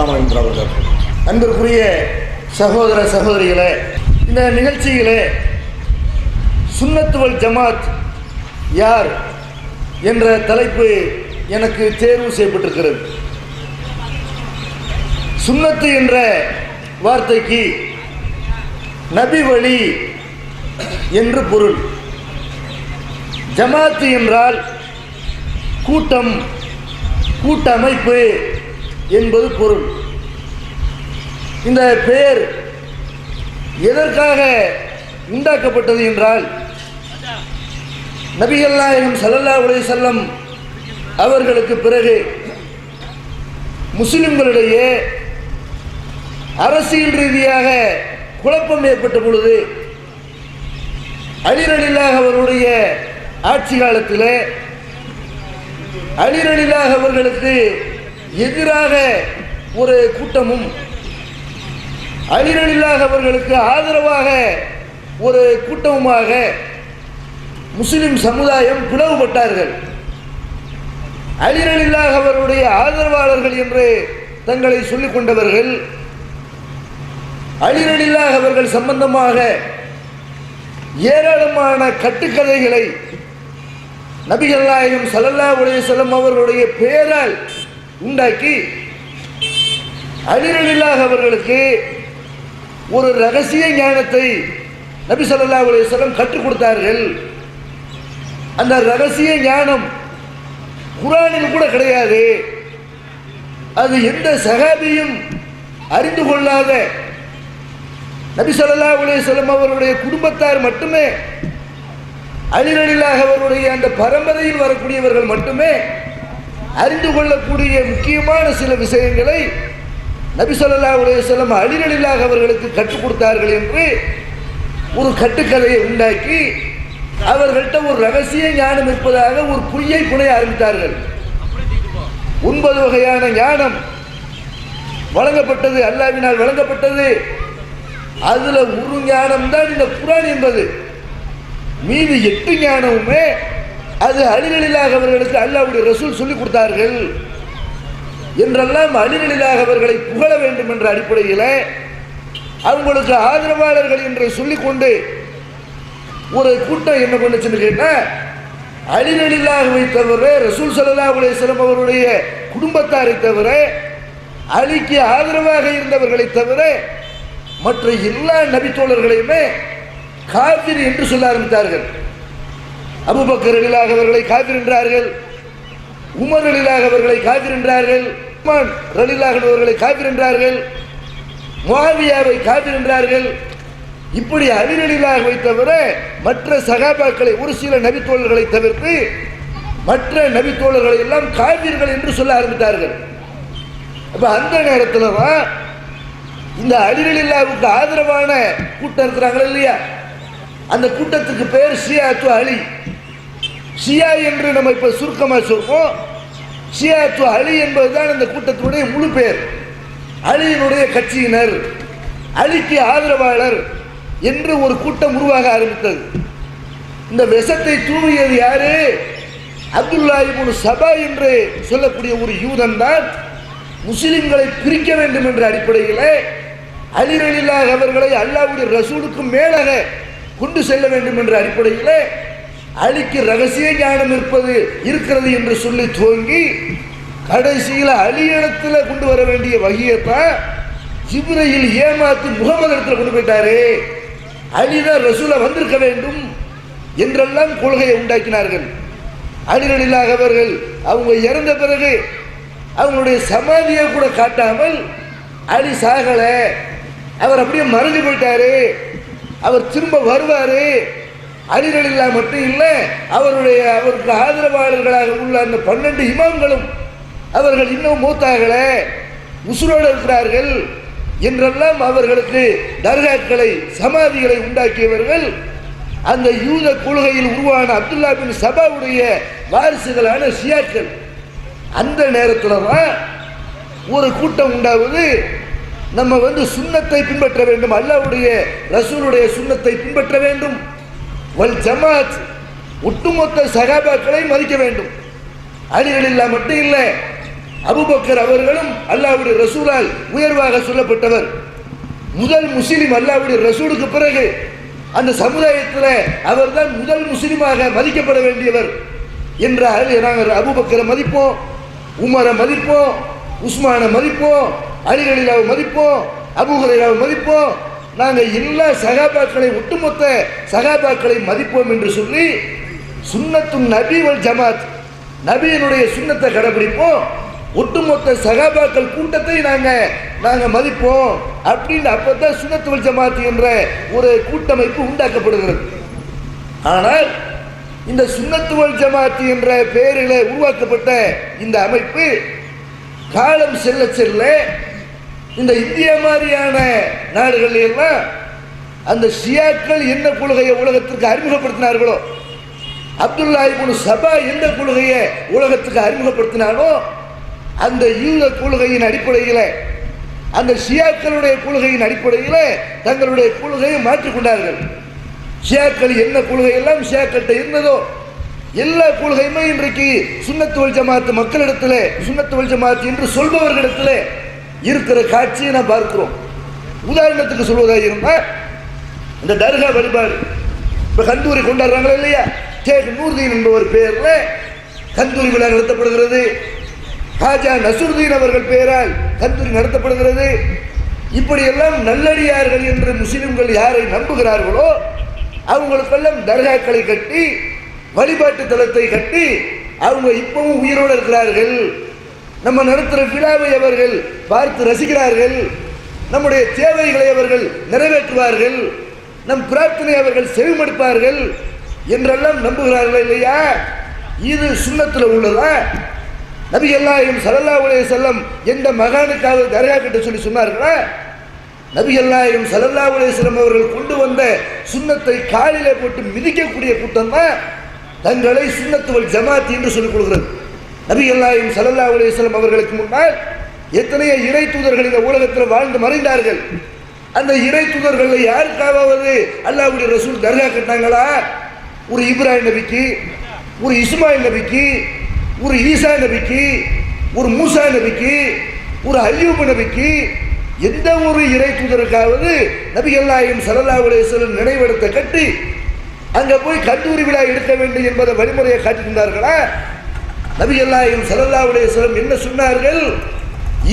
அஸ்லாம் அலைக்கும் அன்பிற்குரிய சகோதர சகோதரிகளே இந்த நிகழ்ச்சியிலே சுன்னத்துவல் ஜமாத் யார் என்ற தலைப்பு எனக்கு தேர்வு செய்யப்பட்டிருக்கிறது. சுன்னத்து என்ற வார்த்தைக்கு நபி வழி என்று பொருள். ஜமாத்து என்றால் கூட்டம் கூட்டமைப்பு என்பது பொருள். இந்த பெயர் எதற்காக உண்டாக்கப்பட்டது என்றால் நபிகள் நாயகம் சல்லல்லா அலைஹி வஸல்லம் அவர்களுக்கு பிறகு முஸ்லிம்களிடையே அரசியல் ரீதியாக குழப்பம் ஏற்பட்ட பொழுது அலிரலில்லாக அவருடைய ஆட்சி காலத்தில் அலிரலில்லாக அவர்களுக்கு எதிராக ஒரு கூட்டமும் அலிரலில்லாக அவர்களுக்கு ஆதரவாக ஒரு கூட்டமுமாக முஸ்லிம் சமுதாயம் பிளவுபட்டார்கள். அலிரலில்லாக அவருடைய ஆதரவாளர்கள் என்று தங்களை சொல்லிக் கொண்டவர்கள் அலிரலில்லாக அவர்கள் சம்பந்தமாக ஏராளமான கட்டுக்கதைகளை நபிகள் நாயகம் சல்லல்லா உடைய செல்லும் அவர்களுடைய பெயரால் உண்டாக்கி அலிரலில்லாக அவர்களுக்கு ஒரு ரகசிய ஞானத்தை நபி சொல்லா அலைஹி கற்றுக் கொடுத்தார்கள். அந்த ரகசிய ஞானம் குரானில் கூட கிடையாது. அது எந்த சகாபியும் அறிந்து கொள்ளாத நபி சொல்லா அலைஹி அவருடைய குடும்பத்தார் மட்டுமே அலிரலில்லாக அவருடைய அந்த பரம்பரையில் வரக்கூடியவர்கள் மட்டுமே அறிந்து கொள்ளக்கூடிய முக்கியமான சில விஷயங்களை நபி ஸல்லல்லாஹு அலைஹி செல்லம் அலிரலில்லாக அவர்களுக்கு கற்றுக் கொடுத்தார்கள் என்று ஒரு கட்டுக்கதையை உண்டாக்கி அவர்கள்ட்ட ஒரு ரகசிய ஞானம் இருப்பதாக ஒரு பொய்யை புனைய ஆரம்பித்தார்கள். ஒன்பது வகையான ஞானம். வழங்கப்பட்டது அல்லாவினால் வழங்கப்பட்டது. அதுல ஒரு ஞானம் தான் இந்த குரான் என்பது. மீது எட்டு ஞானமுமே அது அழிகளிலாக அவர்களுக்கு அல்லாவுடைய ரசூல் சொல்லிக் கொடுத்தார்கள். என்றெல்லாம் அழிகளிலாக அவர்களை புகழ வேண்டும் என்ற அடிப்படையில் அவங்களுக்கு ஆதரவாளர்கள் என்று சொல்லிக்கொண்டு ஒரு கூட்டம் என்ன பண்ணுச்சுன்னு கேட்டால் அழிகளிலாகவை தவிர ரசூல் ஸல்லல்லாஹு அலைஹி அவருடைய குடும்பத்தாரை தவிர அலிக்கு ஆதரவாக இருந்தவர்களை தவிர மற்ற எல்லா நபித்தோழர்களையுமே காவிரி என்று சொல்ல ஆரம்பித்தார்கள். அபுபக்கர் எழிலாக அவர்களை காபிர் உமர் எழிலாக அவர்களை காபிர் என்றார்கள் உஸ்மான் ரலிலாக அவர்களை இப்படி அலிரலிலாகவை தவிர மற்ற சகாபாக்களை ஒரு சில நபித்தோழர்களை தவிர்த்து மற்ற நபித்தோழர்களை எல்லாம் காவிர்கள் என்று சொல்ல ஆரம்பித்தார்கள். அப்ப அந்த நேரத்தில் தான் இந்த அலிரலில்லாவுக்கு ஆதரவான கூட்டம் இருக்கிறாங்களா இல்லையா? அந்த கூட்டத்துக்கு பேர் ஷியாத்து அலி. ஷியா என்று நம்ம இப்போ சுருக்கமாக சொல்றோம். ஷியாத்து அலி என்பதுதான் அந்த கூட்டத்தினுடைய முழு பெயர். அலியினுடைய கட்சியினர். அலிக்கு ஆதரவாளர் என்று ஒரு கூட்டம் உருவாக ஆரம்பித்தது. இந்த விஷத்தை தூவியது யாரு? அப்துல்லா சபா என்று சொல்லக்கூடிய ஒரு யூதன் தான் முஸ்லிம்களை பிரிக்க வேண்டும் என்ற அடிப்படையில் அலிரலில்லாக அவர்களை அல்லாவுடைய ரசூலுக்கு மேலாக கொண்டு செல்ல வேண்டும் என்ற அடிப்படையில் அலிக்கு ரகசிய ஞானம் இருப்பது இருக்கிறது என்று சொல்லி துவங்கி கடைசியில் அழியிடத்தில் கொண்டு வர வேண்டிய வகையத்தான் ஜிப்ரையில் ஏமாத்தி முகமது இடத்துல கொண்டு போயிட்டாரு. அலிதான் ரசூலா வந்திருக்க வேண்டும் என்றெல்லாம் கொள்கையை உண்டாக்கினார்கள். அலிகளில்லாக அவர்கள் அவங்க இறந்த பிறகு அவங்களுடைய சமாதியை கூட காட்டாமல் அலி சாகலை. அவர் அப்படியே மறைஞ்சு போயிட்டாரு. அவர் திரும்ப வருவாரு. அலிகளில்லா மட்டும் இல்லை அவருடைய அவருக்கு ஆதரவாளர்களாக உள்ள அந்த பன்னெண்டு இமாம்களும் அவர்கள் இன்னும் மூத்தாகல உசுரோடு இருக்கிறார்கள் என்றெல்லாம் அவர்களுக்கு தர்காக்களை சமாதிகளை உண்டாக்கியவர்கள். அந்த யூத கொள்கையில் உருவான அப்துல்லா பின் சபாவுடைய வாரிசுகளான ஷியாக்கள். அந்த நேரத்தில் தான் ஒரு கூட்டம் உண்டாவது நம்ம வந்து சுண்ணத்தை பின்பற்ற வேண்டும் அல்லாவுடைய ரசூலுடைய சுண்ணத்தை பின்பற்ற வேண்டும். வல் ஜமாத். ஒட்டுமொத்த சகாபாக்களை மதிக்க வேண்டும். அலிகளில்லா மட்டும் இல்லை அபுபக்கர் அவர்களும் அல்லாவுடைய ரசூலால் உயர்வாக சொல்லப்பட்டவர். முதல் முஸ்லீம் அல்லாவுடைய ரசூலுக்கு பிறகு அந்த சமுதாயத்தில் அவர்தான் முதல் முஸ்லீமாக மதிக்கப்பட வேண்டியவர் என்ற நாங்கள் அபுபக்கரை மதிப்போம் உமரை மதிப்போம் உஸ்மானை மதிப்போம் அலிகளிலாவை மதிப்போம் அபுஹரைலாவை மதிப்போம் நாங்கள் எல்லா சகாபாக்களை ஒட்டுமொத்த சகாபாக்களை மதிப்போம் என்று சொல்லி சுன்னத்தும் நபிவல் ஜமாத் நபியினுடைய சுண்ணத்தை கடைபிடிப்போம். ஒட்டுமொத்த சகாபாக்கள் கூட்டத்தை நாங்கள் நாங்கள் மதிப்போம் அப்படின்னு அப்போ தான் சுண்ணத்துவல் ஜமாத் என்ற ஒரு கூட்டமைப்பு உண்டாக்கப்படுகிறது. ஆனால் இந்த சுண்ணத்துவல் ஜமாத் என்ற பெயரில் உருவாக்கப்பட்ட இந்த அமைப்பு காலம் செல்ல செல்ல இந்த இந்தியா மாதிரியான நாடுகள் எல்லாம் அந்த ஷியாக்கள் என்ன கொள்கையை உலகத்திற்கு அறிமுகப்படுத்தினார்களோ அப்துல்லா இப்னு சபா எந்த கொள்கையை உலகத்துக்கு அறிமுகப்படுத்தினாலோ அந்த யூத கொள்கையின் அடிப்படையில் அந்த ஷியாக்களுடைய கொள்கையின் அடிப்படையில் தங்களுடைய கொள்கையை மாற்றிக்கொண்டார்கள் ஷியாக்கள் என்ன கொள்கையெல்லாம் ஷியாக்கள்கிட்ட இருந்ததோ எல்லா கொள்கையுமே இன்றைக்கு சுண்ணத்துவல் ஜமாத்து மக்களிடத்தில் சுண்ணத்துவல் ஜமாத்து என்று சொல்பவர்களிடத்தில் இருக்கிற காட்சியை நான் பார்க்கிறோம். உதாரணத்துக்கு சொல்வதாக இருந்தால் இந்த தர்கா வழிபாடு. இப்போ கந்தூரி கொண்டாடுறாங்களா இல்லையா? ஷேக் நூர்தீன் என்பவர் பேரில் கந்தூரி விழா நடத்தப்படுகிறது. ஹாஜா நசுருதீன் அவர்கள் பெயரால் கந்தூரி நடத்தப்படுகிறது. இப்படியெல்லாம் நல்லடியார்கள் என்று முஸ்லிம்கள் யாரை நம்புகிறார்களோ அவங்களுக்கெல்லாம் தர்காக்களை கட்டி வழிபாட்டு தலத்தை கட்டி அவங்க இப்பவும் உயிரோடு இருக்கிறார்கள். நம்ம நடத்துகிற விழாவை அவர்கள் பார்த்து ரசிக்கிறார்கள். நம்முடைய தேவைகளை அவர்கள் நிறைவேற்றுவார்கள். நம் பிரார்த்தனை அவர்கள் செவிமடுப்பார்கள் என்றெல்லாம் நம்புகிறார்கள் இல்லையா? இது சுண்ணத்தில் உள்ளதா? நபி எல்லாயும் சல்லல்லா உலக செல்லம் எந்த மகானுக்காக தரையா கிட்ட சொல்லி சொன்னார்களா? நபி எல்லாயும் சல்லல்லா உலக செல்லம் அவர்கள் கொண்டு வந்த சுண்ணத்தை காலிலே போட்டு மிதிக்கக்கூடிய கூட்டம் தான் தங்களை சுண்ணத்துவல் ஜமாத் என்று சொல்லிக் கொடுக்கிறது நபி அல்லாஹிம் சல்லல்லா அலைஹி அவர்களுக்கு முன்னால் எத்தனையோ இறை தூதர்கள் இந்த உலகத்தில் வாழ்ந்து மறைந்தார்கள். அந்த இறை தூதர்களில் யாருக்காவது அல்லாவுடைய ரசூல் தர்கா கட்டினாங்களா? ஒரு இப்ராஹிம் நபிக்கு ஒரு இஸ்மாயில் நபிக்கு ஒரு ஈசா நபிக்கு ஒரு மூசா நபிக்கு ஒரு அய்யூப் நபிக்கு எந்த ஒரு இறை தூதருக்காவது நபி அல்லாஹிம் சல்லல்லாஹு அலைஹி நினைவிடத்தை கட்டி அங்கே போய் கந்தூரி விழா எடுக்க வேண்டும் என்பதை வழிமுறையை காட்டியிருந்தார்களா? நபி அல்லாஹிம் சல்லல்லாஹு என்ன சொன்னார்கள்?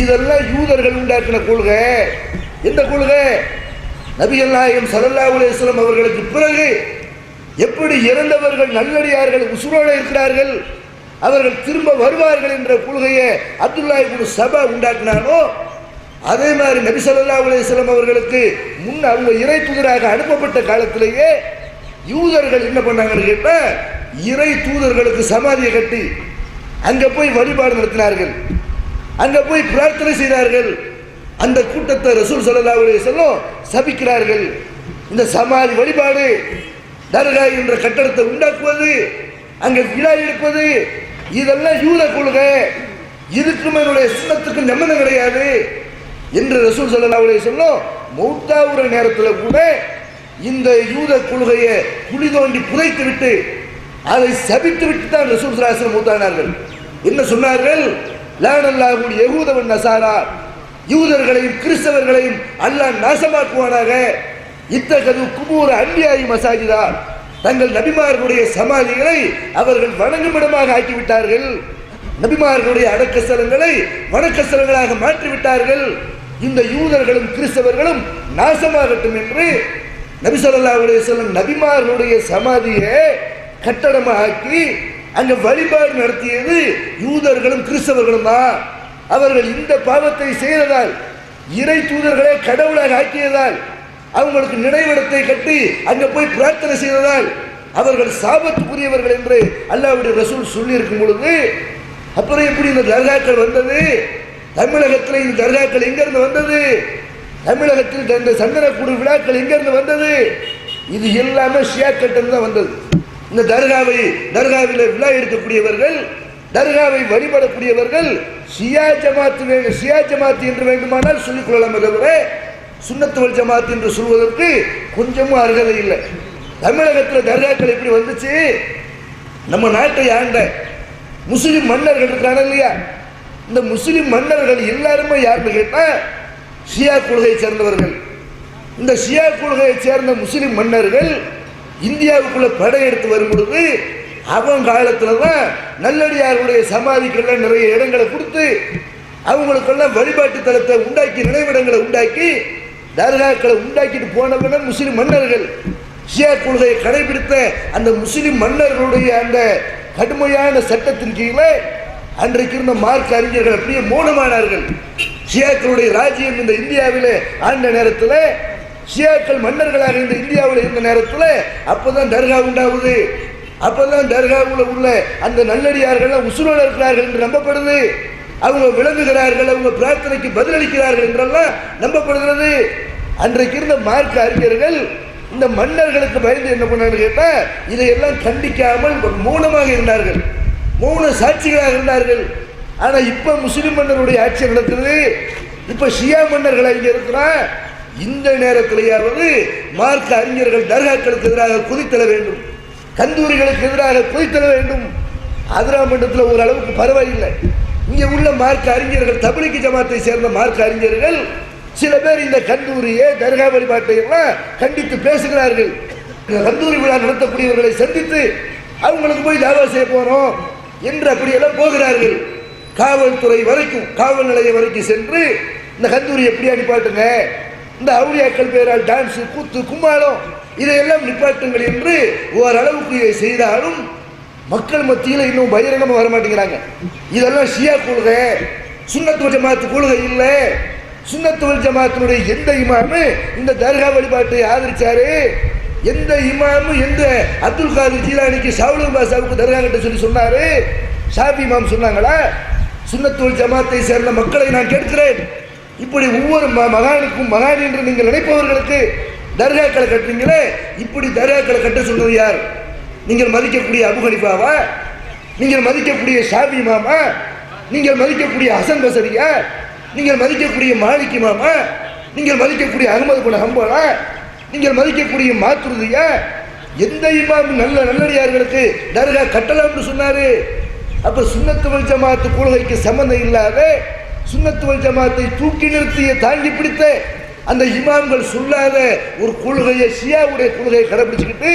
இதெல்லாம் யூதர்கள் உண்டாக்கின கொள்கை. எந்த கொள்கை? நபி அல்லாஹிம் சல்லல்லாஹு அவர்களுக்கு பிறகு எப்படி இறந்தவர்கள் நல்லடியார்கள் உசுரோடு இருக்கிறார்கள் அவர்கள் திரும்ப வருவார்கள் என்ற கொள்கையை அப்துல்லா இப்னு சபா உண்டாக்கினானோ அதே மாதிரி நபி ஸல்லல்லாஹு அவர்களுக்கு முன் அவங்க இறை தூதராக அனுப்பப்பட்ட காலத்திலேயே யூதர்கள் என்ன பண்ணாங்கன்னு கேட்டால் இறை தூதர்களுக்கு சமாதியை கட்டி அங்கே போய் வழிபாடு நடத்தினார்கள். அங்கே போய் பிரார்த்தனை செய்தார்கள். அந்த கூட்டத்தை ரசூல் ஸல்லல்லாஹு அலைஹி வஸல்லம் சபிக்கிறார்கள். இந்த சமாதி வழிபாடு தர்கா என்ற கட்டடத்தை உண்டாக்குவது அங்கே விழா எடுப்பது இதெல்லாம் யூத கொள்கை. இதுக்கும் என்னுடைய சுண்ணத்துக்கு நிம்மதி கிடையாது என்று ரசூல் ஸல்லல்லாஹு அலைஹி வஸல்லம் மௌத்தாவுற நேரத்தில் கூட இந்த யூத கொள்கையை குழி தோண்டி புதைத்து விட்டு அதை சபித்து விட்டு தான் ரசூல் ஸல்லல்லாஹு மூத்தானார்கள். என்ன சொன்னார்கள்? லானல்லாஹு யகூதவன் நசாரா. யூதர்களையும் கிறிஸ்தவர்களையும் அல்லாஹ் நாசமாக்குவானாக. இத்தகது குபூர அன்பியாயி மசாஜிதா. தங்கள் நபிமார்களுடைய சமாதிகளை அவர்கள் வணங்குமிடமாக ஆக்கிவிட்டார்கள். நபிமார்களுடைய அடக்க ஸ்தலங்களை வணக்க ஸ்தலங்களாக மாற்றிவிட்டார்கள். இந்த யூதர்களும் கிறிஸ்தவர்களும் நாசமாகட்டும் என்று நபி ஸல்லல்லாஹு செல்லும் நபிமார்களுடைய சமாதியை கட்டடமாக்கி அங்க வழிபாடு நடத்தியது யூதர்களும் கிறிஸ்தவர்களும்? தான் அவர்கள் இந்த பாவத்தை செய்ததால் இறை தூதர்களை கடவுளாக ஆக்கியதால் அவங்களுக்கு நினைவிடத்தை கட்டி அங்க போய் பிரார்த்தனை செய்ததால் அவர்கள் சாபத்துக்குரியவர்கள் என்று அல்லாவுடைய ரசூல் சொல்லி இருக்கும் பொழுது அப்புறம் எப்படி இந்த தர்காக்கள் வந்தது? தமிழகத்தில் இந்த தர்காக்கள் எங்கிருந்து வந்தது? தமிழகத்தில் இந்த சந்தனக்கூடு விழாக்கள் எங்கிருந்து வந்தது? இது எல்லாமே ஷியாக்கட்டம் தான் வந்தது. இந்த தர்காவை தர்காவில் விழா எடுக்கக்கூடியவர்கள் தர்காவை வழிபடக்கூடியவர்கள் ஷியா ஜமாத்து வே- ஷியா ஜமாத் என்று வேண்டுமானால் சொல்லிக் கொள்ளலாம் தவிர சுண்ணத்துவல் ஜமாத் என்று சொல்வதற்கு கொஞ்சமும் அருகதை இல்லை. தமிழகத்தில் தர்காக்கள் எப்படி வந்துச்சு? நம்ம நாட்டை ஆண்ட முஸ்லிம் மன்னர்கள் இருக்காங்க இல்லையா? இந்த முஸ்லிம் மன்னர்கள் எல்லாருமே யாருன்னு கேட்டால் ஷியா கொள்கையை சேர்ந்தவர்கள். இந்த ஷியா கொள்கையை சேர்ந்த முஸ்லிம் மன்னர்கள் இந்தியாவுக்குள்ள படையெடுத்து வரும் பொழுது அவன் காலத்தில் தான் நல்லடியாருடைய சமாதிக்கெல்லாம் நிறைய இடங்களை கொடுத்து அவங்களுக்கெல்லாம் வழிபாட்டு தலத்தை உண்டாக்கி நினைவிடங்களை உண்டாக்கி தர்காக்களை உண்டாக்கிட்டு போனவங்க முஸ்லீம் மன்னர்கள். ஷியா கொள்கையை கடைபிடித்த அந்த முஸ்லீம் மன்னர்களுடைய அந்த கடுமையான சட்டத்தின் கீழே அன்றைக்கு இருந்த மார்க் அறிஞர்கள் அப்படியே மௌனமானார்கள். ஷியாக்களுடைய ராஜ்யம் இந்த இந்தியாவிலே ஆண்ட நேரத்தில் ஷியாக்கள் மன்னர்களாக இந்த இந்தியாவில் இருந்த நேரத்தில் அப்பதான் தர்கா உண்டாகுது. அப்பதான் தர்காவில் உள்ள அந்த நல்லடியார்கள் உசுரோடு இருக்கிறார்கள் என்று நம்பப்படுது. அவங்க விளங்குகிறார்கள் அவங்க பிரார்த்தனைக்கு பதிலளிக்கிறார்கள் என்றெல்லாம் நம்பப்படுகிறது. அன்றைக்கு இருந்த மார்க்க அறிஞர்கள் இந்த மன்னர்களுக்கு பயந்து என்ன பண்ணான்னு கேட்டால் இதையெல்லாம் கண்டிக்காமல் மௌனமாக இருந்தார்கள். மௌன சாட்சிகளாக இருந்தார்கள். ஆனால் இப்போ முஸ்லீம் மன்னருடைய ஆட்சி நடக்குது. இப்போ ஷியா மன்னர்கள் இங்கே இருக்கிறான். இந்த நேரத்திலேயாவது மார்க்க அறிஞர்கள் தர்காக்களுக்கு எதிராக குதித்தல வேண்டும். கந்தூரிகளுக்கு எதிராக குதித்தல வேண்டும். ஆதிரா மண்டலத்தில் ஓரளவுக்கு பரவாயில்லை. இங்கே உள்ள மார்க்க அறிஞர்கள் தபிலிக்கு ஜமாத்தை சேர்ந்த மார்க்க அறிஞர்கள் சில பேர் இந்த கந்தூரியை தர்கா வழிபாட்டை எல்லாம் கண்டித்து பேசுகிறார்கள். கந்தூரி விழா நடத்தக்கூடியவர்களை சந்தித்து அவங்களுக்கு போய் தாவா செய்ய போகிறோம் என்று அப்படியெல்லாம் போகிறார்கள். காவல்துறை வரைக்கும் காவல் நிலையம் வரைக்கும் சென்று இந்த கந்தூரி எப்படி அனுப்பாட்டுங்க இந்த அவுளியாக்கள் பேரால் டான்ஸு கூத்து கும்மாளம் இதையெல்லாம் நிப்பாட்டுங்கள் என்று ஓரளவுக்கு இதை செய்தாலும் மக்கள் மத்தியில் இன்னும் பகிரங்கமாக வர மாட்டேங்கிறாங்க இதெல்லாம் ஷியா கொள்கை. சுன்னத்துவ ஜமாத்து கொள்கை இல்லை. சுன்னத்துவல் ஜமாத்தினுடைய எந்த இமாமு இந்த தர்கா வழிபாட்டை ஆதரிச்சாரு? எந்த இமாமு எந்த அப்துல் காதர் ஜீலானிக்கு ஷாவுல் பாசாவுக்கு தர்கா கிட்ட சொல்லி சொன்னாரு? ஷாபி இமாம் சொன்னாங்களா? சுன்னத்துவல் ஜமாத்தை சேர்ந்த மக்களை நான் கேட்கிறேன். இப்படி ஒவ்வொரு ம- மகானுக்கும் மகான் என்று நீங்கள் நினைப்பவர்களுக்கு தர்காக்களை கட்டுறீங்களே? இப்படி தர்காக்களை கட்ட சொன்னது யார்? நீங்கள் மதிக்கக்கூடிய அபுகனிபாவா நீங்கள் மதிக்கக்கூடிய ஷாபி மாமா நீங்கள் மதிக்கக்கூடிய ஹசன் பசரியா? நீங்கள் மதிக்கக்கூடிய மாலிக் மாமா நீங்கள் மதிக்கக்கூடிய அகமது குல ஹம்பலா? நீங்கள் மதிக்கக்கூடிய மாத்துருதியா எந்த இமாம் நல்ல நல்லடியார்களுக்கு தர்கா கட்டலாம்னு சொன்னாரு? அப்ப சுன்னத்துவல் ஜமாத்து கொள்கைக்கு சம்மந்தம் இல்லாத சுண்ணத்துவல் ஜமாத்தை தூக்கி நிறுத்திய தாங்கி பிடித்த அந்த இமாம்கள் சொல்லாத ஒரு கொள்கையை ஷியாவுடைய கொள்கையை கடைபிடிச்சுக்கிட்டு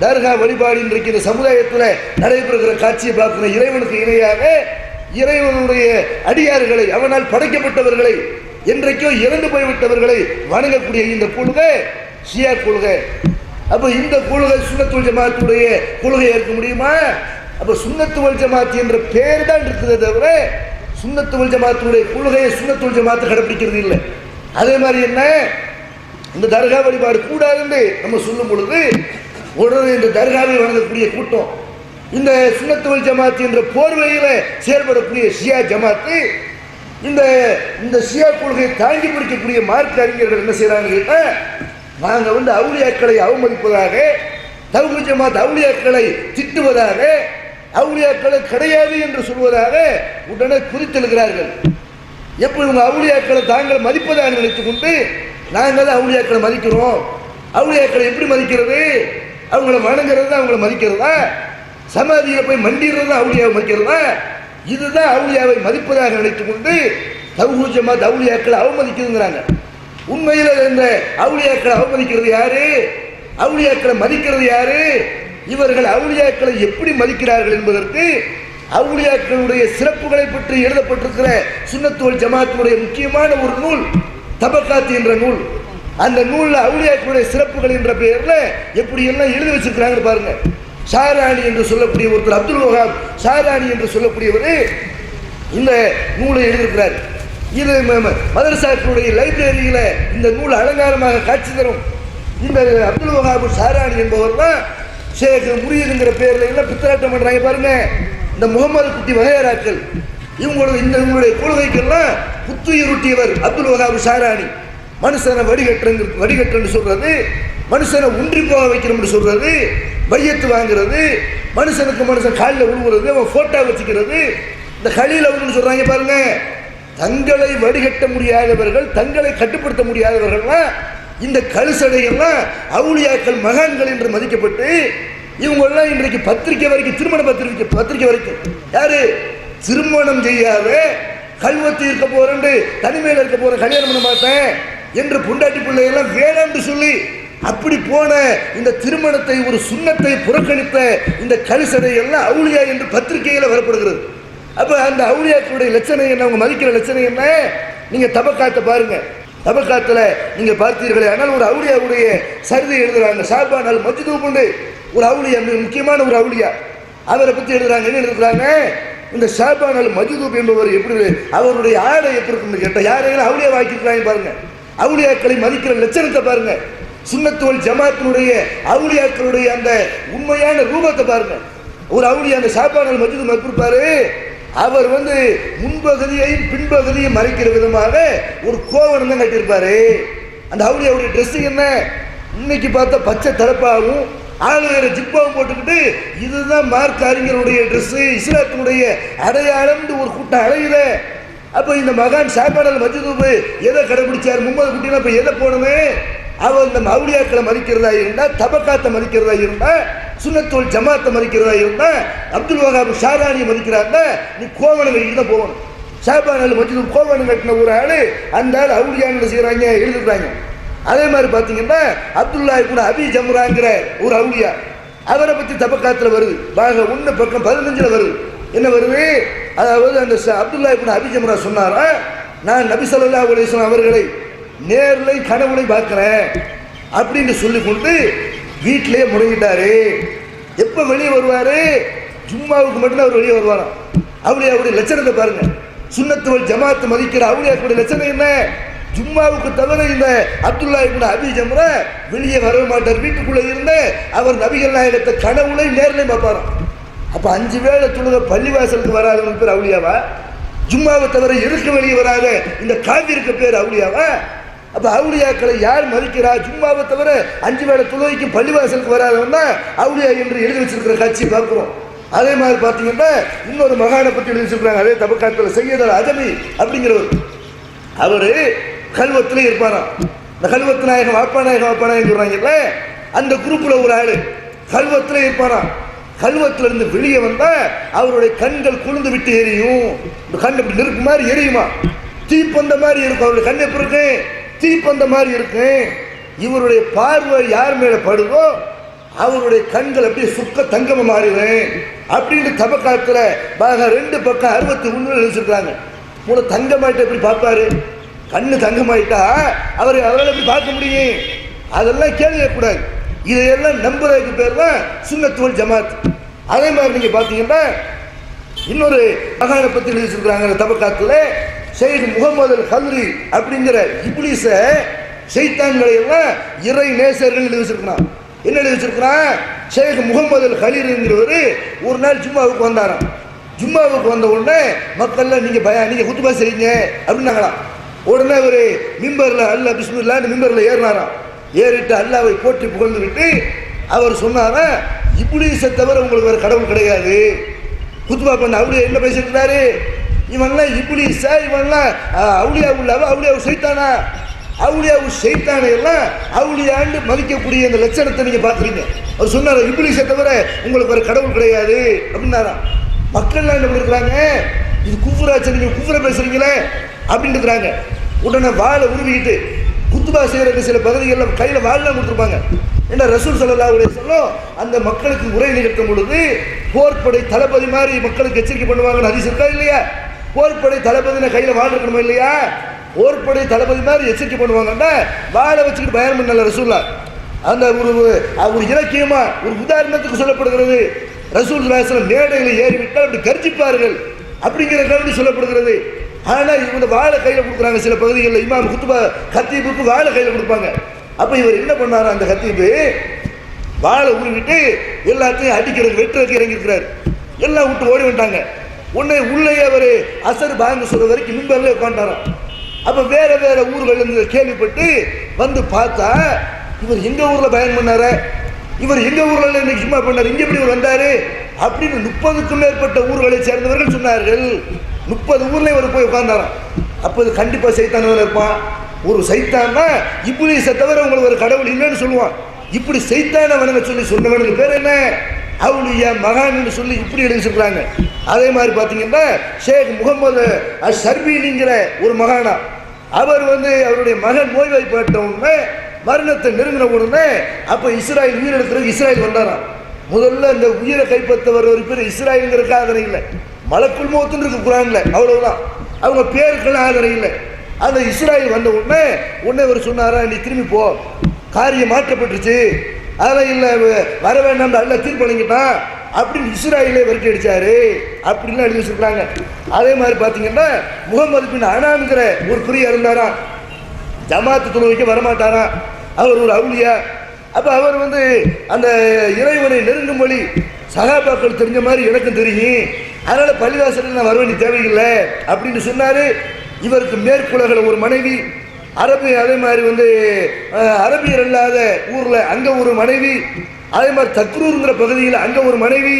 தர்கா வழிபாடு இன்றைக்கு இந்த சமுதாயத்தில் நடைபெறுகிற காட்சியை பார்க்கிற இறைவனுக்கு இணையாக இறைவனுடைய அடியார்களை அவனால் படைக்கப்பட்டவர்களை என்றைக்கோ இறந்து போய்விட்டவர்களை வணங்கக்கூடிய இந்த கொள்கை ஷியா கொள்கை. அப்போ இந்த கொள்கை சுண்ணத்துவல் ஜமாத்துடைய கொள்கையை இருக்க முடியுமா? அப்போ சுண்ணத்துவல் ஜமாத் என்ற பேர் தான் இருக்குதே தவிர சுன்னத்துவல் ஜமாத்துடைய கொள்கையை சுன்னத்துவல் ஜமாத்து கடைபிடிக்கிறது இல்லை. அதே மாதிரி என்ன? இந்த தர்கா வழிபாடு கூடாதுன்னு நம்ம சொல்லும் பொழுது உடனே இந்த தர்காவை வணங்கக்கூடிய கூட்டம் இந்த சுன்னத்துவல் ஜமாத் என்ற போர்வையில் செயல்படக்கூடிய ஷியா ஜமாத்து இந்த இந்த ஷியா கொள்கையை தாங்கி பிடிக்கக்கூடிய மார்க்க அறிஞர்கள் என்ன செய்கிறாங்க கேட்டால் நாங்கள் வந்து அவுளியாக்களை அவமதிப்பதாக தவுகு ஜமாத் அவுளியாக்களை திட்டுவதாக அவுளியாக்களை கிடையாது என்று சொல்வதாக உடனே குறித்தெழுகிறார்கள். எப்படி உங்க அவுளியாக்களை தாங்கள் மதிப்பதாக நினைத்து கொண்டு நாங்கள் தான் அவுளியாக்களை மதிக்கிறோம். அவுளியாக்களை எப்படி மதிக்கிறது? அவங்கள வணங்குறது அவங்கள மதிக்கிறதா? சமாதியில் போய் மண்டிடுறது அவுளியாவை மதிக்கிறதா? இதுதான் அவுளியாவை மதிப்பதாக நினைத்து கொண்டு தவுகூஜமா தவுளியாக்களை அவமதிக்குதுங்கிறாங்க. உண்மையில் இந்த அவுளியாக்களை அவமதிக்கிறது யாரு? அவுளியாக்களை மதிக்கிறது யாரு? இவர்கள் அவுளியாக்களை எப்படி மதிக்கிறார்கள் என்பதற்கு அவுளியாக்களுடைய சிறப்புகளை பற்றி எழுதப்பட்டிருக்கிற சுண்ணத்துவல் ஜமாத்தினுடைய முக்கியமான ஒரு நூல் தபக்காத்து என்ற நூல். அந்த நூலில் அவுளியாக்களுடைய சிறப்புகள் என்ற பெயரில் எப்படி எல்லாம் எழுதி வச்சிருக்கிறாங்க பாருங்க. ஷாராணி என்று சொல்லக்கூடிய ஒருத்தர் அப்துல் வஹாப் ஷாராணி என்று சொல்லக்கூடியவர் இந்த நூலை எழுதியிருக்கிறார். இது மதரசாக்களுடைய லைப்ரரியில் இந்த நூல் அலங்காரமாக காட்சி தரும். இந்த அப்துல் வஹாபு ஷாராணி என்பவர் தான் ஷேக் முரியதுங்கிற பேரில் எல்லாம் பித்தராட்டம் பண்ணுறாங்க பாருங்க. இந்த முகமது குட்டி வகையராக்கள். இவங்களோட இந்த இவங்களுடைய கொள்கைக்கெல்லாம் புத்துயிருட்டியவர் அப்துல் வகாபு ஷாராணி மனுஷனை வடிகட்டுறது வடிகட்டுன்னு சொல்கிறது மனுஷனை உன்றி போக வைக்கணும்னு சொல்கிறது பையத்து வாங்குறது மனுஷனுக்கு மனுஷன் காலில் விழுவுறது அவன் ஃபோட்டோ வச்சுக்கிறது இந்த கலியில் அவங்கன்னு சொல்கிறாங்க பாருங்கள் தங்களை வடிகட்ட முடியாதவர்கள் தங்களை கட்டுப்படுத்த முடியாதவர்கள்லாம் இந்த கழுசடையெல்லாம் அவுளியாக்கள் மகான்கள் என்று மதிக்கப்பட்டு இவங்கெல்லாம் இன்றைக்கு பத்திரிக்கை வரைக்கும் திருமண பத்திரிக்கை பத்திரிக்கை வரைக்கும். யாரு? திருமணம் செய்யாத கல்வத்து இருக்க போறேன் தனிமையில் இருக்க போறேன் கல்யாணம் பண்ண மாட்டேன் என்று பொண்டாட்டி பிள்ளையெல்லாம் வேணாம்னு சொல்லி அப்படி போன இந்த திருமணத்தை ஒரு சுண்ணத்தை புறக்கணித்த இந்த கலிசடை எல்லாம் அவுளியா என்று பத்திரிகையில் வரப்படுகிறது. அப்போ அந்த அவுளியாக்களுடைய லட்சணம் என்ன? அவங்க மதிக்கிற லட்சணம் என்ன? நீங்கள் தபக்காத்தை பாருங்கள் தபக்காத்தில் நீங்கள் பார்த்தீர்களே ஆனால் ஒரு அவுளியாவுடைய சரிதை எழுதுகிறாங்க சாபான் அல் உண்டு. ஒரு அவுளியா முக்கியமான ஒரு அவுளியா. அவரை பற்றி எழுதுறாங்க என்ன எழுதுறாங்க? இந்த ஷாபான் அல் என்பவர் எப்படி அவருடைய ஆடை எப்படி இருக்குன்னு கேட்டால் யாரையும் அவுளியா வாக்கிக்கிறாங்க பாருங்க. அவுளியாக்களை மதிக்கிற லட்சணத்தை பாருங்க. சுன்னத்துவல் ஜமாத்தினுடைய அவுளியாக்களுடைய அந்த உண்மையான ரூபத்தை பாருங்க. ஒரு அவுளியா அந்த ஷாபான் அல் மஜ்தூப் எப்படி இருப்பாரு அவர் வந்து முன்பகுதியையும் பின்பகுதியையும் மறைக்கிற விதமாக ஒரு கோவணம் தான் கட்டியிருப்பாரு. அந்த அவருடைய ட்ரெஸ் என்ன? இன்னைக்கு பார்த்தா பச்சை தலப்பாகவும் ஆளுநர் ஜிப்பாவும் போட்டுக்கிட்டு இதுதான் மார்க் அறிஞருடைய ட்ரெஸ்ஸு இஸ்லாத்தினுடைய அடையாளம்னு ஒரு கூட்டம் அடையில அப்போ இந்த மகான் சாப்பாடல் மஜ்தூப் எதை கடைபிடிச்சார்? மும்மது குட்டினா இப்போ எதை போனது அவர் இந்த மவுலியாக்களை மதிக்கிறதா இருந்தா தபக்காத்தை மதிக்கிறதா இருந்தா சுனத்தோல் ஜமாத்தை மதிக்கிறதா இருந்தா அப்துல் வகாப் ஷாரானியை மதிக்கிறாங்க நீ கோவணம் தான் போகணும். ஷாபான் அல் கோவணம் கட்டின ஒரு ஆள் அந்த ஆள் அவுளியான்னு செய்கிறாங்க எழுதுறாங்க அதே மாதிரி பார்த்தீங்கன்னா அப்துல்லா கூட அபி ஜம்ராங்கிற ஒரு அவுலியா அவரை பற்றி தபக்காத்தில் வருது. பாக ஒன்று பக்கம் பதினஞ்சில் வருது. என்ன வருது? அதாவது அந்த அப்துல்லா கூட அபி ஜம்ரா சொன்னாரா நான் நபி சொல்லா அவர்களை நேரில் கனவுலை பார்க்குறேன் அப்படின்னு சொல்லி கொண்டு வீட்டிலே முறையிட்டாரு. எப்போ வெளியே வருவார்? ஜும்மாவுக்கு மட்டும்தான் அவர் வெளியே வருவாராம். அவருடைய லட்சணத்தை பாருங்கள் சுன்னத்துவல் ஜமாத்து மதிக்கிற அவருடைய லட்சணம் என்ன? ஜும்மாவுக்கு தவிர இந்த அப்துல்லா இப்னு அபி ஜம்ரா வெளியே வர மாட்டார். வீட்டுக்குள்ளே இருந்து அவர் நபிகள் நாயகத்தை கனவுளை நேர்லையும் பார்ப்பாராம். அப்போ அஞ்சு வேளை தொழுக பள்ளிவாசலுக்கு வராதுன்னு பேர் அவுளியாவா? ஜும்மாவை தவிர இருக்க வெளியே வராத இந்த காவிருக்கு பேர் அவுளியாவா? அப்போ அவுளியாக்களை யார் மதிக்கிறா? ஜும்மாவை தவிர அஞ்சு வேளை தொழுகைக்கு பள்ளிவாசலுக்கு வராதவன் தான் அவுளியா என்று எழுதி வச்சிருக்கிற காட்சி பார்க்குறோம். அதே மாதிரி பார்த்தீங்கன்னா இன்னொரு மகானை பற்றி எழுதி வச்சிருக்காங்க அதே தபக்காத்தில் செய்யதல் அஜமி அப்படிங்கிறவர். அவர் கல்வத்தில் இருப்பாராம். இந்த கல்வத்து நாயகம் வாப்பா நாயகம் வாப்பா நாயகம் அந்த குரூப்பில் ஒரு ஆள். கல்வத்தில் இருப்பாராம். கல்வத்திலிருந்து வெளியே வந்தால் அவருடைய கண்கள் குளிர்ந்து விட்டு எரியும். இந்த கண் அப்படி நெருப்பு மாதிரி எரியுமா? தீப்பந்த மாதிரி இருக்கும். அவருடைய கண் எப்படி இருக்கு? தீப்பந்த மாதிரி இருக்கு. இவருடைய பார்வை யார் மேல படுதோ அவருடைய கண்கள் அப்படியே சுக்க தங்கம மாறிடும் அப்படின்னு தபக்காத்துல பாக ரெண்டு பக்கம் அறுபத்தி ஒன்று நினைச்சிருக்காங்க மூணு தங்கமாயிட்ட எப்படி பார்ப்பாரு? கண்ணு தங்கமாயிட்டா? அவர் அவரால் எப்படி பார்க்க முடியும்? அதெல்லாம் கேள்வி இதையெல்லாம் நம்புறதுக்கு பேர் தான் சுன்னத்துவல் ஜமாத். அதே மாதிரி நீங்கள் பார்த்தீங்கன்னா இன்னொரு மகாணை பற்றி எழுதி வச்சிருக்காங்க ஷெய்க் முகமது அல் அப்படிங்கிற இப்ளீஸ செய்தான்களை எல்லாம் இறை நேசர்கள் எழுதி வச்சிருக்கிறான். என்ன எழுதி வச்சிருக்கிறான்? ஷேக் முகமது அல் கலீருங்கிறவர் ஒரு நாள் ஜும்மாவுக்கு வந்தாராம். ஜும்மாவுக்கு வந்த உடனே மக்கள்லாம் நீங்க பய நீங்க குத்துபா செய்யுங்க அப்படின்னாங்களாம். உடனே ஒரு மிம்பர்ல அல்ல பிஸ்மில்லான்னு மிம்பரில் ஏறினாராம். ஏறிட்டு அல்லாவை போட்டி புகழ்ந்துவிட்டு அவர் சொன்னாரா இப்ளீஸை தவிர உங்களுக்கு வேறு கடவுள் கிடையாது. குத்துபா பண்ண அப்படியே என்ன பேசியிருக்கிறாரு இவன்லாம் சார் இவன்லாம் அவுளியா அவுலியா உள்ளவா அவுலியா செய்தானா அவுலியாவு செய்தானை எல்லாம் அவளியாண்டு மதிக்கக்கூடிய அந்த லட்சணத்தை நீங்கள் பார்க்குறீங்க. அவர் சொன்னார் இப்லீஸை தவிர உங்களுக்கு ஒரு கடவுள் கிடையாது. அப்படின்னாராம். மக்கள்லாம் என்ன பண்ணிருக்கிறாங்க? இது குஃபுராச்சு நீங்கள் குஃபுர பேசுறீங்களே? அப்படின்னு இருக்கிறாங்க உடனே வாழை உருவிக்கிட்டு குத்துபா செய்யறதுக்கு சில பகுதிகளில் கையில் வாழலாம் கொடுத்துருப்பாங்க. என்ன ரசூல் ஸல்லல்லாஹு உடைய வஸல்லம் அந்த மக்களுக்கு உரை நிகழ்த்தும் பொழுது போர்ப்படை தளபதி மாதிரி மக்களுக்கு எச்சரிக்கை பண்ணுவாங்கன்னு அதிசயம் இருக்கா இல்லையா? போர்ப்படை தளபதின கையில் வாழ் இருக்கணுமா இல்லையா? போர்ப்படை தளபதி மாதிரி எச்சரிக்கை பண்ணுவாங்கன்னா வாழை வச்சுக்கிட்டு பயணம் பண்ணல ரசூல்லா. அந்த ஒரு ஒரு இலக்கியமாக ஒரு உதாரணத்துக்கு சொல்லப்படுகிறது. ரசூல் ராசன் மேடையில் ஏறிவிட்டால் அப்படி கர்ஜிப்பார்கள். அப்படிங்கிற கருதி சொல்லப்படுகிறது. ஆனால் இவங்க வாழை கையில் கொடுக்குறாங்க. சில பகுதிகளில் இமாம் குத்துபா கத்தீபுக்கு வாழை கையில் கொடுப்பாங்க. அப்போ இவர் என்ன பண்ணார் அந்த கத்தீபு? வாழை உருவிட்டு எல்லாத்தையும் அடிக்கிறது வெட்டுறதுக்கு இறங்கியிருக்கிறார். எல்லாம் விட்டு ஓடி வந்துட்டாங்க. உன்னை உள்ளே அவர் அசர் பாங்க சொல்ற வரைக்கும் மிம்பர்ல உட்காண்டாராம் அப்போ வேற வேற ஊர்கள் கேள்விப்பட்டு வந்து பார்த்தா இவர் எங்க ஊரில் பயன் பண்ணார? இவர் எங்க ஊர்ல இன்னைக்கு சும்மா பண்ணார் இங்க எப்படி இவர் வந்தாரு? அப்படின்னு முப்பதுக்கும் மேற்பட்ட ஊர்களை சேர்ந்தவர்கள் சொன்னார்கள். முப்பது ஊர்ல இவர் போய் உட்கார்ந்தாராம். அப்போ இது கண்டிப்பா சைத்தானவன் இருப்பான். ஒரு சைத்தான்னா இப்படி தவிர உங்களுக்கு ஒரு கடவுள் இல்லைன்னு சொல்லுவான். இப்படி சைத்தான வணங்க சொல்லி சொன்னவனுக்கு பேர் என்ன? அவுலியா மகான்னு சொல்லி இப்படி எழுதி சொல்றாங்க அதே மாதிரி பார்த்தீங்கன்னா ஷேக் முகமது அஷ் ஒரு மகானா. அவர் வந்து அவருடைய மகன் நோய்வாய்ப்பட்ட உடனே மரணத்தை நெருங்கின உடனே அப்போ இஸ்ராயல் உயிரிழக்கிறதுக்கு இஸ்ராயல் வந்தாராம். முதல்ல இந்த உயிரை கைப்பற்றவர் ஒரு பேர் இஸ்ராயலுங்கிற ஆதரவு இல்லை. மலக்குள் மோத்துன்னு இருக்கு குரான்ல அவ்வளவுதான். அவங்க பேருக்கெல்லாம் ஆதரவு இல்லை. அந்த இஸ்ராயல் வந்த உடனே உடனே அவர் சொன்னாரா நீ திரும்பி போ. காரியம் மாற்றப்பட்டுருச்சு. அதெல்லாம் இல்லை வர வேண்டாம் அல்ல தீர்ப்பு வழங்கிட்டான். அப்படின்னு இஸ்ராயிலே விரட்டி அடித்தாரு அப்படின்லாம் எழுதி வச்சிருக்காங்க அதே மாதிரி பார்த்தீங்கன்னா முகமது பின் அனான்கிற ஒரு பிரியா இருந்தாராம் ஜமாத்து தொழுகைக்கு வரமாட்டாராம். அவர் ஒரு அவுளியா. அப்போ அவர் வந்து அந்த இறைவனை நெருங்கும் வழி சகாபாக்கள் தெரிஞ்ச மாதிரி எனக்கும் தெரியும். அதனால் பள்ளிவாசலில் நான் வர வேண்டிய தேவையில்லை. அப்படின்னு சொன்னார். இவருக்கு மேற்குலகில் ஒரு மனைவி. அரபு அதே மாதிரி வந்து அரபியர் இல்லாத ஊரில் அங்கே ஒரு மனைவி அதே மாதிரி தக்ரூருங்கிற பகுதியில் அங்கே ஒரு மனைவி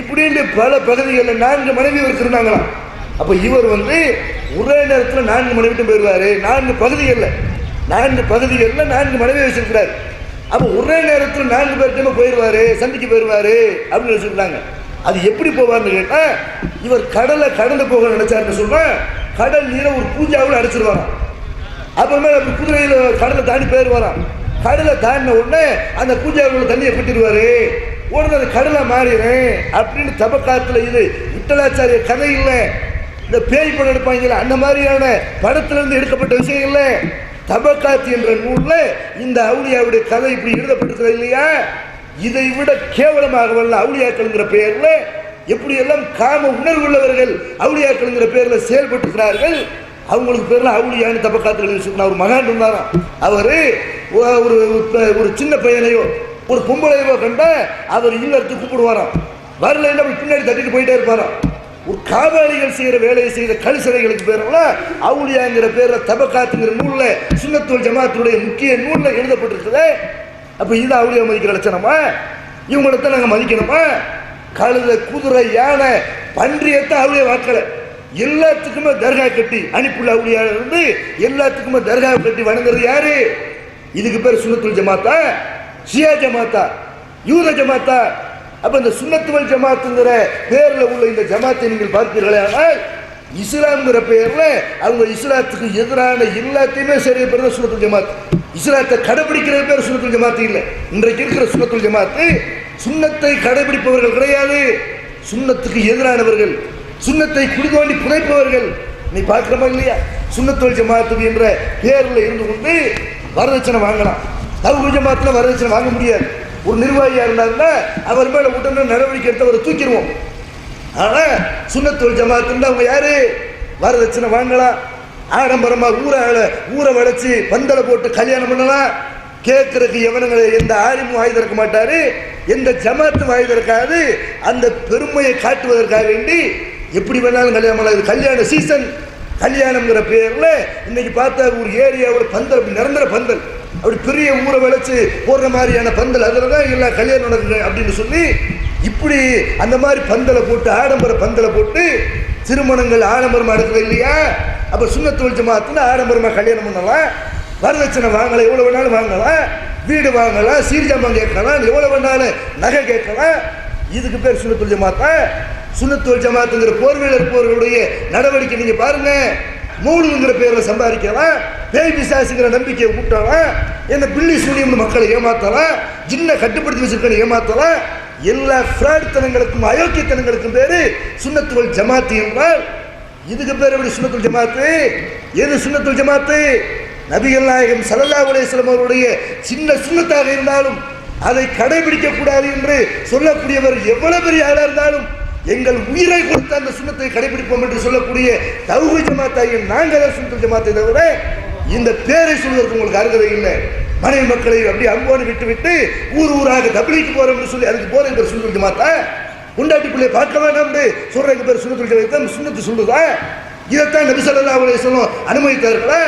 இப்படின்னு பல பகுதிகளில் நான்கு மனைவி இவருக்கு இருந்தாங்களாம். அப்போ இவர் வந்து ஒரே நேரத்தில் நான்கு மனைவிட்டும் போயிடுவார். நான்கு பகுதிகளில் நான்கு பகுதிகளில் நான்கு மனைவி வச்சிருக்கிறார். அப்போ ஒரே நேரத்தில் நான்கு பேர்கிட்ட போயிடுவார் சந்திக்க போயிடுவார் அப்படின்னு வச்சுருந்தாங்க அது எப்படி போவார்னு கேட்டால் இவர் கடலை கடந்து போக நினச்சாருன்னு சொன்னால் கடல் நீரை ஒரு பூஜாவில் அடிச்சிருவாங்க அப்புறமே குதிரையில் கடலை தாண்டி பேர் வரான். கடலை தாண்டின உடனே அந்த பூஜாவில் தண்ணியை பிட்டிடுவாரு உடனே அந்த கடலை மாறிடுறேன் அப்படின்னு தபக்காத்தில் இது விட்டலாச்சாரிய கதை இல்லை. இந்த பேய் படம் எடுப்பாங்கல்ல அந்த மாதிரியான படத்திலிருந்து எடுக்கப்பட்ட விஷயம் இல்லை. தபக்காத்து என்ற நூலில் இந்த அவுளியாவுடைய கதை இப்படி எழுதப்பட்டிருக்கிறது இல்லையா? இதை விட கேவலமாக வல்ல அவுளியாக்கள்ங்கிற பெயரில் எப்படியெல்லாம் காம உணர்வுள்ளவர்கள் அவுளியாக்கள்ங்கிற பெயரில் செயல்பட்டுக்கிறார்கள் அவங்களுக்கு பேர்ல அவுளியான்னு தப்பக்காத்து எழுதி ஒரு மகான் இருந்தாராம் அவரு ஒரு ஒரு- ஒரு சின்ன பையனையோ ஒரு பொம்பளையோ கண்ட அவர் இல்லத்துக்கு கூப்பிடுவாராம். வரலைன்னா அப்படி பின்னாடி தட்டிட்டு போயிட்டே இருப்பாராம். ஒரு காவாளிகள் செய்யற வேலையை செய்த கலிசடைகளுக்கு பேரில் அவுளியாங்கிற பேர்ல தபக்காத்துங்கிற நூல்ல சுண்ணத்தூள் ஜமாத்துடைய முக்கிய நூல்ல எழுதப்பட்டிருக்குது. அப்ப இது அவுளியா மதிக்கிற லட்சணமா? இவங்களைத்தான் நாங்க மதிக்கணுமா? கழுத குதிரை யானை பன்றியத்தான் அவளிய வாக்கலை. எல்லாத்துக்குமே தர்கா கட்டி அனுப்புள்ள அவுளியா இருந்து எல்லாத்துக்குமே தர்கா கட்டி வணங்குறது யாரு? இதுக்கு பேர் சுனத்துல் ஜமாத்தா ஷியா ஜமாத்தா யூத ஜமாத்தா. அப்ப இந்த சுண்ணத்துவல் ஜமாத்துங்கிற பேர்ல உள்ள இந்த ஜமாத்தை நீங்கள் பார்ப்பீர்களே ஆனால் இஸ்லாம்ங்கிற பெயர்ல அவங்க இஸ்லாத்துக்கு எதிரான எல்லாத்தையுமே சரி பேர் சுனத்துல் ஜமாத். இஸ்லாத்தை கடைபிடிக்கிற பேர் சுனத்துல் ஜமாத்து இல்லை. இன்றைக்கு இருக்கிற சுனத்துல் ஜமாத்து சுண்ணத்தை கடைபிடிப்பவர்கள் கிடையாது. சுண்ணத்துக்கு எதிரானவர்கள். சுண்ணத்தை குடிதோண்டி புதைப்பவர்கள். நீ பார்க்கிறமா இல்லையா? சுண்ணத்தோல் ஜமாத்து என்ற பேரில் இருந்து கொண்டு வரதட்சணை வாங்கலாம். தவுகு ஜமாத்தில் வரதட்சணை வாங்க முடியாது. ஒரு நிர்வாகியாக இருந்தாருன்னா அவர் மேலே உடனே நடவடிக்கை எடுத்து அவரை தூக்கிடுவோம். ஆனால் சுண்ணத்தோல் ஜமாத்துன்னு அவங்க யாரு? வரதட்சணை வாங்கலாம். ஆடம்பரமாக ஊரை ஊரை வளைச்சி பந்தலை போட்டு கல்யாணம் பண்ணலாம். கேட்கறதுக்கு எவனுங்களை எந்த ஆரிமும் வாய் திறக்க மாட்டார். எந்த ஜமாத்தும் வாய் திறக்காது. அந்த பெருமையை காட்டுவதற்காக வேண்டி எப்படி வேணாலும் கல்யாணம் பண்ணலாம். இது கல்யாண சீசன் கல்யாணம்ங்கிற பேரில் இன்னைக்கு பார்த்தா ஒரு ஏரியாவோட பந்தல் அப்படி நிரந்தர பந்தல். அப்படி பெரிய ஊரை விளைச்சி போடுற மாதிரியான பந்தல். அதில் தான் எல்லாம் கல்யாணம் நடக்குது அப்படின்னு சொல்லி இப்படி அந்த மாதிரி பந்தலை போட்டு ஆடம்பர பந்தலை போட்டு திருமணங்கள் ஆடம்பரமாக நடக்குது இல்லையா? அப்போ சுண்ணத்தொழில் ஜமாத்துன்னு ஆடம்பரமாக கல்யாணம் பண்ணலாம். வரதட்சணை வாங்கலாம். எவ்வளோ வேணாலும் வாங்கலாம். வீடு வாங்கலாம். சீர்ஜாமான் கேட்கலாம். எவ்வளோ வேணாலும் நகை கேட்கலாம். இதுக்கு பேர் சுண்ணத்தொழில் ஜமாத்தான் சுண்ணத்துல் ஜமாத்துங்கிற போர்வையில் இருப்பவர்களுடைய நடவடிக்கை நீங்க பாருங்க. மூணுங்கிற பேரில் சம்பாதிக்கலாம் பேய் பிசாசுங்கிற நம்பிக்கையை ஊட்டலாம் என்ன பில்லி சூனியம்னு மக்களை ஏமாத்தலாம் ஜின்ன கட்டுப்படுத்தி வச்சிருக்கணும் ஏமாத்தலாம் எல்லா ஃப்ராட்தனங்களுக்கும் அயோக்கியத்தனங்களுக்கும் பேரு சுண்ணத்துவல் ஜமாத்து என்றால் இதுக்கு பேர் எப்படி சுண்ணத்துல் ஜமாத்து? எது சுண்ணத்துல் ஜமாத்து? நபிகள் நாயகம் சரல்லா அலைஹி அவருடைய சின்ன சுண்ணத்தாக இருந்தாலும் அதை கடைபிடிக்க கூடாது என்று சொல்லக்கூடியவர் எவ்வளவு பெரிய ஆளா இருந்தாலும் எங்கள் உயிரை கொடுத்த அந்த சுண்ணத்தை கடைபிடிப்போம் என்று சொல்லக்கூடிய தௌஹி ஜமாத்தாயின் நாங்கள் தான் சுண்ணத்துல் ஜமாத்தை தவிர இந்த பேரை சொல்வதற்கு உங்களுக்கு அருகதை இல்லை. மனைவி மக்களை அப்படியே அன்போடு விட்டு விட்டு ஊர் ஊராக தபிலிக்கு போறோம் என்று சொல்லி அதுக்கு போற பேர் சுண்ணத்துல் ஜமாத்தா? உண்டாட்டி பிள்ளை பார்க்க வேண்டாம் சொல்றதுக்கு பேர் சுண்ணத்துல் ஜமாத்தா? சுண்ணத்து சொல்லுதா? இதைத்தான் நபிசல்லா அவளை சொல்லும் வஸல்லம் அனுமதித்தார்களா?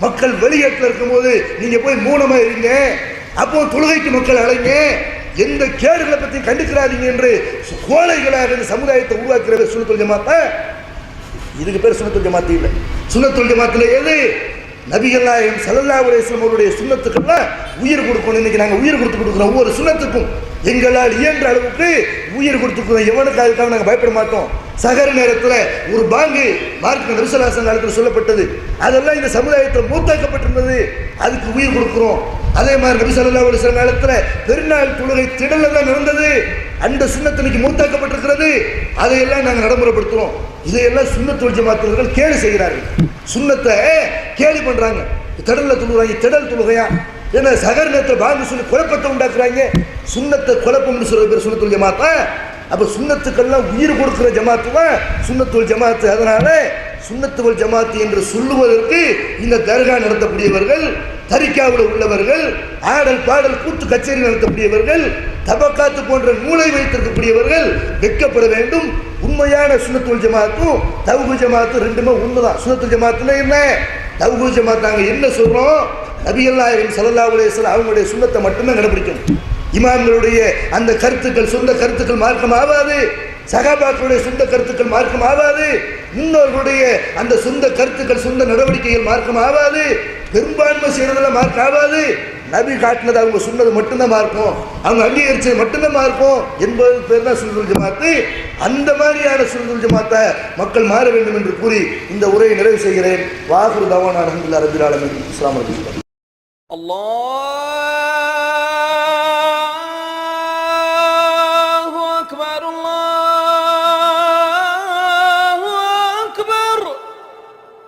மக்கள் வெளியேற்றில் இருக்கும்போது நீங்க போய் மூலமா இருங்க. அப்போ தொழுகைக்கு மக்கள் அழைங்க எந்த கேடுகளை பற்றி கண்டுக்கிறாதீங்க என்று கோழைகளாக இந்த சமுதாயத்தை உருவாக்குற சுனத்துல் ஜமாத்தா இதுக்கு பேர் சுனத்துல் ஜமாத்தி இல்லை. சுனத்துல் ஜமாத்தில் எது? நபிகள் நாயகம் சல்லல்லா அலைஹி அவருடைய சுண்ணத்துக்கெல்லாம் உயிர் கொடுக்கணும். இன்னைக்கு நாங்கள் உயிர் கொடுத்து கொடுக்குறோம். ஒவ்வொரு சுண்ணத்துக்கும் எங்களால் இயன்ற அளவுக்கு உயிர் கொடுத்துருக்கோம் எவனுக்கு அதுக்காக நாங்கள் பயப்பட மாட்டோம். சகர நேரத்தில் ஒரு பாங்கு மார்க்க நரிசலாசன் காலத்தில் சொல்லப்பட்டது. அதெல்லாம் இந்த சமுதாயத்தில் மூத்தாக்கப்பட்டிருந்தது. அதுக்கு உயிர் கொடுக்குறோம். அதே மாதிரி நபி ஸல்லல்லாஹு அலைஹி காலத்தில் பெருநாள் தொழுகை திடலில் தான் நடந்தது. அந்த சுண்ணத்தனைக்கு மூத்தாக்கப்பட்டிருக்கிறது. அதையெல்லாம் நாங்கள் நடைமுறைப்படுத்துகிறோம் இதையெல்லாம் சுண்ணத்துல் ஜமாத்தவர்கள் கேலி செய்கிறார்கள். சுண்ணத்தை கேலி பண்ணுறாங்க திடலில் தொழுகிறாங்க திடல் தொழுகையா? ஏன்னா சகர் நேரத்தில் பாங்கு சொல்லி குழப்பத்தை உண்டாக்குறாங்க. சுண்ணத்தை குழப்பம்னு சொல்ற பேர் சுண்ணத்துல் ஜமாத்தா. அப்ப சுண்ணத்துக்கெல்லாம் உயிர் கொடுக்குற ஜமாத்து தான் சுண்ணத்துள் ஜமாத்து. அதனால சுண்ணத்துவல் ஜமாத்து என்று சொல்லுவதற்கு இந்த தர்கா நடத்தக்கூடியவர்கள் தரிக்காவில் உள்ளவர்கள் ஆடல் பாடல் கூத்து கச்சேரி நடத்தக்கூடியவர்கள் தபக்காத்து போன்ற நூலை வைத்திருக்கக்கூடியவர்கள் வெட்கப்பட வேண்டும். உண்மையான சுண்ணத்துல் ஜமாத்தும் தவுகு ஜமாத்தும் ரெண்டுமே உண்மைதான் சுண்ணத்துல் ஜமாத்துனா என்ன? தவுகு ஜமாத் நாங்கள் என்ன சொல்றோம்? நபிகள் சல்லா ஸல்லல்லாஹு அவங்களுடைய சுண்ணத்தை மட்டுமே கடைபிடிக்கணும் இமாம்களுடைய அந்த கருத்துக்கள் சொந்த கருத்துக்கள் மார்க்கம் ஆகாது. சகாபாக்களுடைய சொந்த கருத்துக்கள் மார்க்கம் ஆகாது. முன்னோர்களுடைய அந்த சொந்த கருத்துக்கள் சொந்த நடவடிக்கைகள் மார்க்கம் ஆகாது. பெரும்பான்மை செய்யறதெல்லாம் மார்க் ஆகாது. நபி காட்டினது அவங்க சொன்னது மட்டும்தான் மார்க்கும். அவங்க அங்கீகரிச்சது மட்டும்தான் மார்க்கும். என்பது பேர் தான் சுல்துல் ஜமாத்து. அந்த மாதிரியான சுல்துல் ஜமாத்தை மக்கள் மாற வேண்டும் என்று கூறி இந்த உரையை நிறைவு செய்கிறேன். வாகுரு தவான் அலமதுல்லா ரபில் ஆலமின். இஸ்லாம் Allah